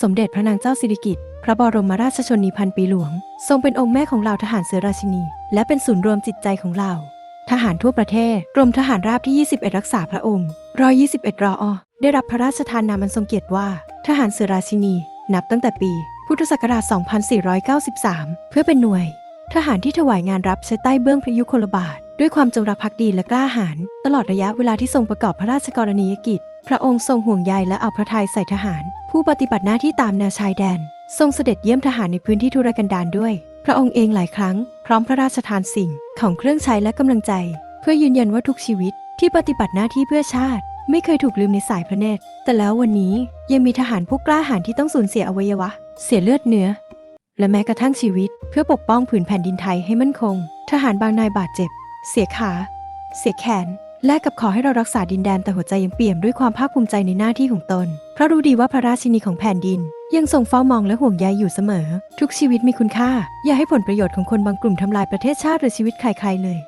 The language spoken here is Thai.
สมเด็จพระนางเจ้าสิริกิติ์พระบรมราชชนนีพันปีหลวง ทรงเป็นองค์แม่ของเหล่าทหารเสือราชินี และเป็นศูนย์รวมจิตใจของเหล่าทหารทั่วประเทศ กรมทหารราบที่ 21 รักษาพระองค์121รออได้รับพระราชทานนามอันทรงเกียรติว่า ทหารเสือราชินี นับตั้งแต่ปี พุทธศักราช 2493 เพื่อเป็นหน่วย ทหารที่ถวายงานรับใช้ใต้เบื้องพระยุคลบาท ด้วยความจงรักภักดีและกล้าหาญตลอดระยะเวลาที่ทรงประกอบพระราชกรณียกิจ พระองค์ทรงห่วงใยและเอาพระทัยใส่ทหาร ผู้ปฏิบัติหน้าที่ตามแนวชายแดน ทรงเสด็จเยี่ยมทหารในพื้นที่ทุรกันดารด้วย พระองค์เองหลายครั้ง พร้อมพระราชทานสิ่งของเครื่องใช้และกำลังใจ เพื่อยืนยันว่าทุกชีวิต ที่ปฏิบัติหน้าที่เพื่อชาติ ไม่เคยถูกลืมในสายพระเนตร แต่แล้ววันนี้ยังมีทหารผู้กล้าหาญที่ต้องสูญเสียอวัยวะ เสียเลือดเนื้อและแม้กระทั่งชีวิต เพื่อปกป้องผืนแผ่นดินไทยให้มั่นคง ทหารบางนายบาดเจ็บ เสียขา เสียแขน แลกกับขอให้เรารักษาดินแดนแต่หัวใจยังเปี่ยมด้วยความภาคภูมิใจในหน้าที่ของตน เพราะรู้ดีว่าพระราชินีของแผ่นดิน ยังทรงเฝ้ามองและห่วงใยอยู่เสมอ ทุกชีวิตมีคุณค่า อย่าให้ผลประโยชน์ของคนบางกลุ่มทำลายประเทศชาติหรือชีวิตใครๆเลย